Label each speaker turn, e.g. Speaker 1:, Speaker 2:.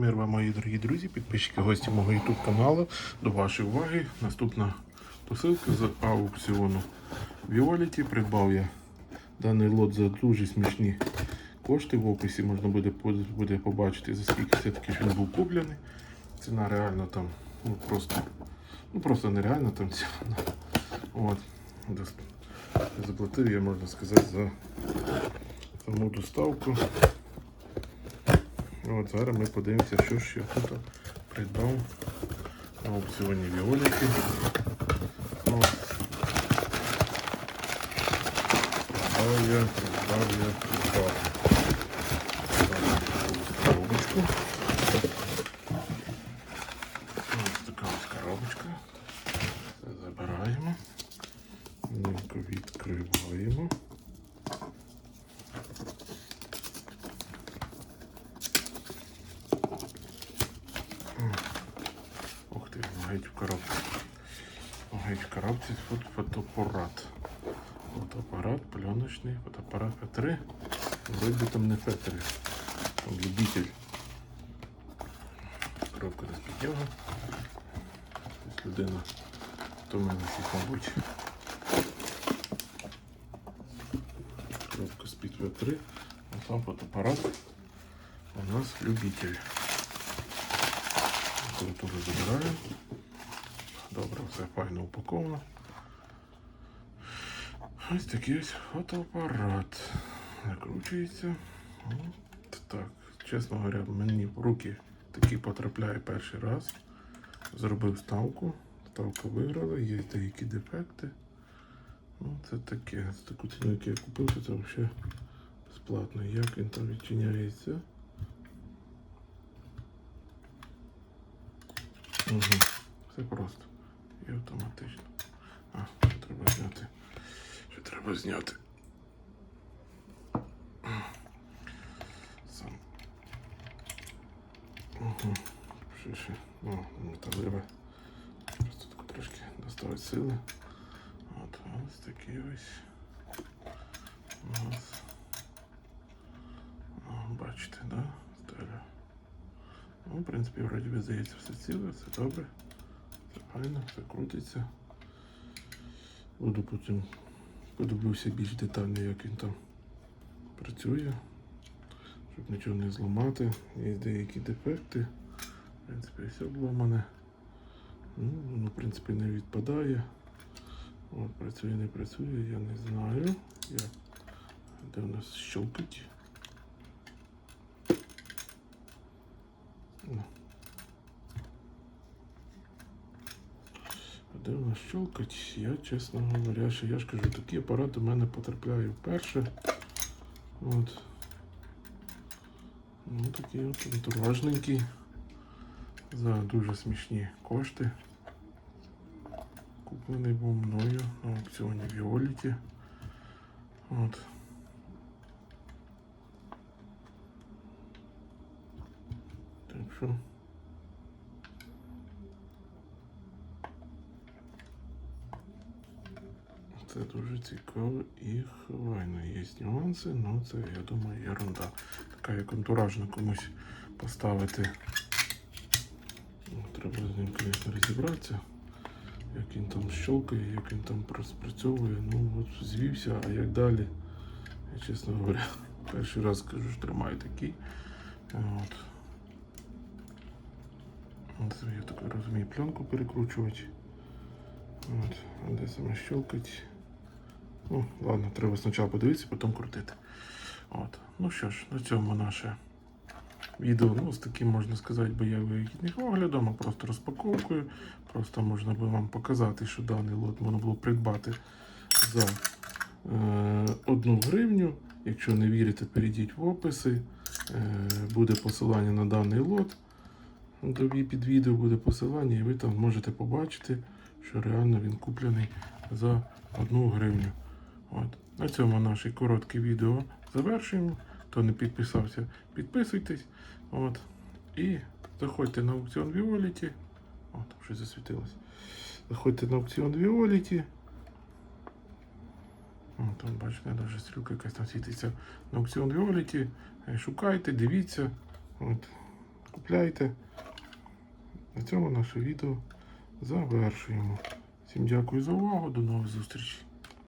Speaker 1: Мир вам, мої дорогі друзі, підписчики, гості мого YouTube каналу. До вашої уваги. Наступна посилка з аукціону Violet. Придбав я даний лот за дуже смішні кошти. В описі можна буде, буде побачити, за скільки все-таки він був куплений. Ціна реально там ну, просто, ну, просто нереальна там ціна. От. Заплатив я, можна сказати, за саму доставку. От зараз ми подивимося, що ж я тут придбав на аукціоні Віоліки. От. Придбав я, придбав я, придбав. Ставлю таку коробочку. Ось така ось коробочка. Це забираємо. Ненько відкриваємо. В коробці. Геть в коробці фот фотоапарат. Фотоапарат, пленочний, фотоапарат П3. Вроде там не П3. Там любитель. Коробка не з-під нього. Ось людина втомилась мабуть. Коробка з-під В3. А сам фотоапарат у нас любитель. Температуру забираємо. Добре, все файно упаковано. Ось такий ось фотоапарат. Накручується. Так. Чесно говоря, мені в руки такі потрапляє перший раз. Зробив ставку. Ставка виграла, є деякі дефекти. Ну, це таке. З таку ціну, яку я купив, то це взагалі безплатно. Як він там відчиняється? Угу. Все просто. І автоматично. А, що треба зняти. Що треба зняти. Сам. Угу. Що ще? О, металеве. Просто таку трошки доставить сили. От, ось такий ось. У нас. О, бачите, да? Стеля. Ну, в принципі, вроді би здається все ціле, все добре. Все файно, все крутиться. Буду потім подивлюся більш детально, як він там працює, щоб нічого не зламати. Є деякі дефекти. В принципі, все обламане. Ну, воно, в принципі, не відпадає. От, працює, не працює, я не знаю. Як. Де у нас щелкать? Вона щелкать? Я, чесно говоря, що я ж кажу, такий апарат до мене потрапляє вперше. От. Ну, такий от антуражненький. За дуже смішні кошти. Куплений був мною на аукціоні Віоліті. От. Так що. Це дуже цікаво і хвайно. Є нюанси, але це, я думаю, ерунда. Така як антуражна комусь поставити. Ну, Треба з ним, звісно, розібратися. Як він там щелкає, як він там спрацьовує. Ну от звівся, а як далі? Я чесно говоря, перший раз кажу, що тримаю такий. От. От, я так розумію, пленку перекручувати. От, а де саме щелкать. Ну, ладно, треба спочатку подивитися, потім крутити. От. Ну що ж, на цьому наше відео ну, з таким, можна сказати, бойовим оглядом, а просто розпаковкою. Просто можна би вам показати, що даний лот можна було придбати за е, одну гривню. Якщо не вірите, перейдіть в описи. Е, буде посилання на даний лот. Тобі під відео буде посилання, і ви там можете побачити, що реально він куплений за одну гривню. От. На цьому наше коротке відео завершуємо. Хто не підписався, підписуйтесь. От. І заходьте на аукціон Віоліті. О, там щось засвітилось. Заходьте на аукціон Віоліті. О, там, бачите, навіть стрілка якась там світиться на аукціон Віоліті. Е, Шукайте, дивіться. От. купляйте. На цьому наше відео завершуємо. Всім дякую за увагу. До нових зустрічей.